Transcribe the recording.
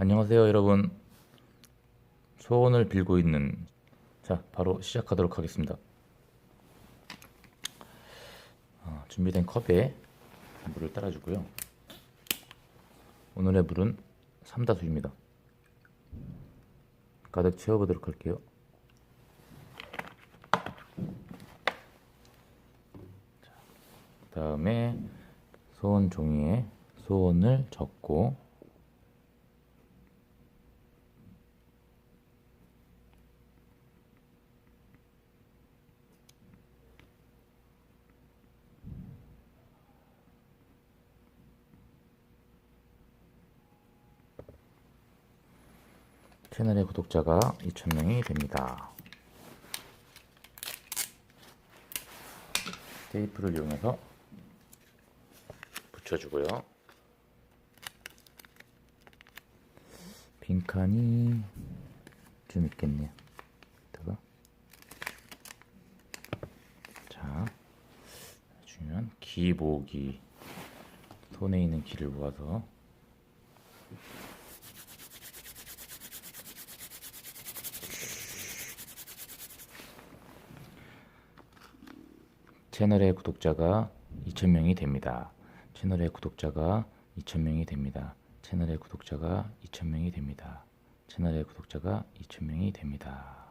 안녕하세요 여러분. 소원을 빌고 있는 자 바로 시작하도록 하겠습니다. 어, 준비된 컵에 물을 따라주고요. 오늘의 물은 삼다수입니다. 가득 채워보도록 할게요. 그 다음에 소원 종이에 소원을 적고 채널의 구독자가 2,000명이 됩니다. 테이프를 이용해서 붙여주고요. 빈칸이 좀 있겠네요. 여기다가 자, 주면 기모기 손에 있는 기를 모아서 채널의 구독자가 2,000명이 됩니다. 채널의 구독자가 2,000명이 됩니다. 채널의 구독자가 2,000명이 됩니다. 채널의 구독자가 2,000명이 됩니다.